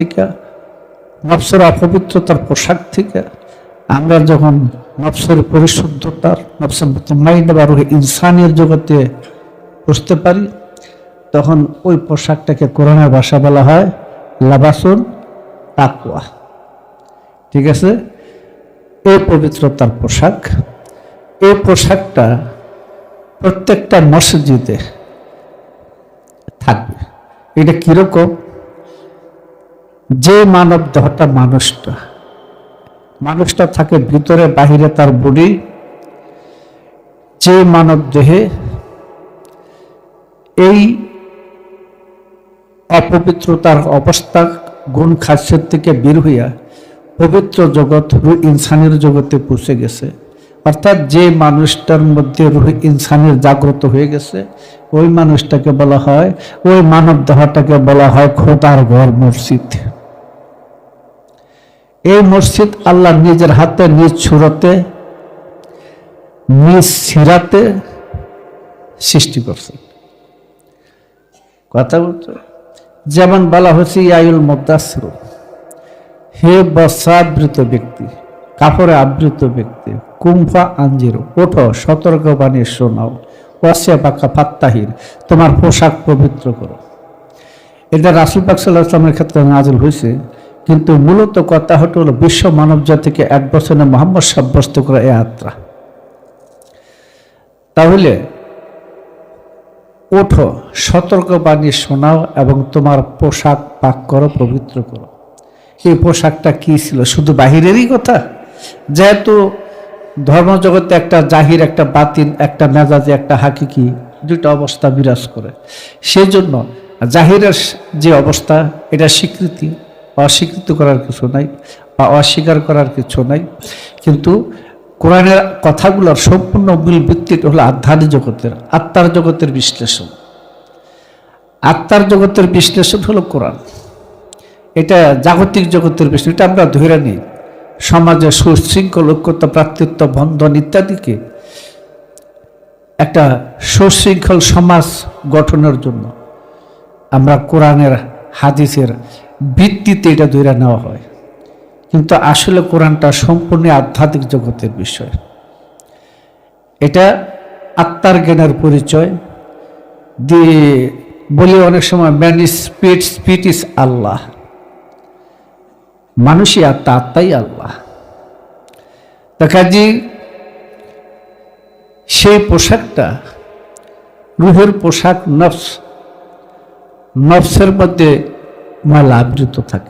থেকে নফসের অপবিত্রতার পোশাক থেকে, আমরা যখন নফসের পরিশুদ্ধতার নফসের মাইন্ড বা রুহে ইনসানের জগতে বুঝতে পারি, তখন ওই পোশাকটাকে কোরআনের ভাষা বলা হয় লাবাসুন তাকুয়া ঠিক আছে? এই পবিত্রতার পোশাক, এই পোশাকটা প্রত্যেকটা মসজিদে থাকবে। এটা কীরকম? যে মানব দেহটা মানুষটা মানুষটা থাকে ভিতরে, বাহিরে তার বডি। যে মানব দেহে এই অপবিত্রতার অবস্থা, গুণ খাসিয়ত থেকে বের হইয়া পবিত্র জগৎ রু ইনসানের জগতে পৌঁছে গেছে। অর্থাৎ যে মানুষটার মধ্যে রুহ ইনসানের জাগ্রত হয়ে গেছে, ওই মানুষটাকে বলা হয়, ওই মানব দেহটাকে বলা হয় খোদার ঘর, মসজিদ। এই মসজিদ আল্লাহ নিজের হাতে, নিজ ছুরতে নিজ সিরাতে সৃষ্টি করছে কথা বলছো যেমন বলা হয়েছে ইয়ায়ুল মুদাসর হে বসাবৃত ব্যক্তি, কাপড়ে আবৃত ব্যক্তি, কুম্ফা আঞ্জির, ওঠো সতর্ক বাণী শোনাও, ওয়াসিয়া পাকা ফাত্তাহির, তোমার পোশাক পবিত্র করো। এটা রাসুল পাক সাল্লাহ আসলামের ক্ষেত্রে নাজল হয়েছে। কিন্তু মূলত কথা হলো বিশ্ব মানব জাতিকে এক বছরে মোহাম্মদ সাব্যস্ত করা এ যাত্রা তাহলে ওঠো, সতর্ক বাণী শোনাও এবং তোমার পোশাক পাক করো, পবিত্র করো। এই পোশাকটা কি ছিল? শুধু বাহিরেরই কথা? যেহেতু ধর্মজগতে একটা জাহির, একটা বাতিন একটা মেজাজে, একটা হাকিকি দুইটা অবস্থা বিরাজ করে। সেই জন্য জাহিরের যে অবস্থা, এটা স্বীকৃতি। অস্বীকৃত করার কিছু নাই, বা অস্বীকার করার কিছু নাই। কিন্তু কোরআনের কথাগুলোর সম্পূর্ণ মূল ভিত্তিটা হলো আধ্যাত্মিক জগতের, আত্মার জগতের বিশ্লেষণ। আত্মার জগতের বিশ্লেষণ হলো কোরআন। এটা জাগতিক জগতের বিশ্লেষণ, এটা আমরা ধরে নিই। সমাজে সুশৃঙ্খল, ঐক্যতা প্রাতৃত্ব বন্ধন ইত্যাদিকে একটা সুশৃঙ্খল সমাজ গঠনের জন্য আমরা কোরআনের, হাদিসের ভিত্তিতে এটা ধরে নেওয়া হয়। কিন্তু আসলে কোরআনটা সম্পূর্ণ আধ্যাত্মিক জগতের বিষয়। এটা আত্মার জ্ঞানের পরিচয় দিয়ে বলি অনেক সময় man is spirit spirit is আল্লাহ মানুষই আত্মা, আত্মাই আল্লাহ। কাজী, সেই পোশাকটা, রুহের পোশাক নফস, নফসের মধ্যে ময়লা আবৃত থাকে।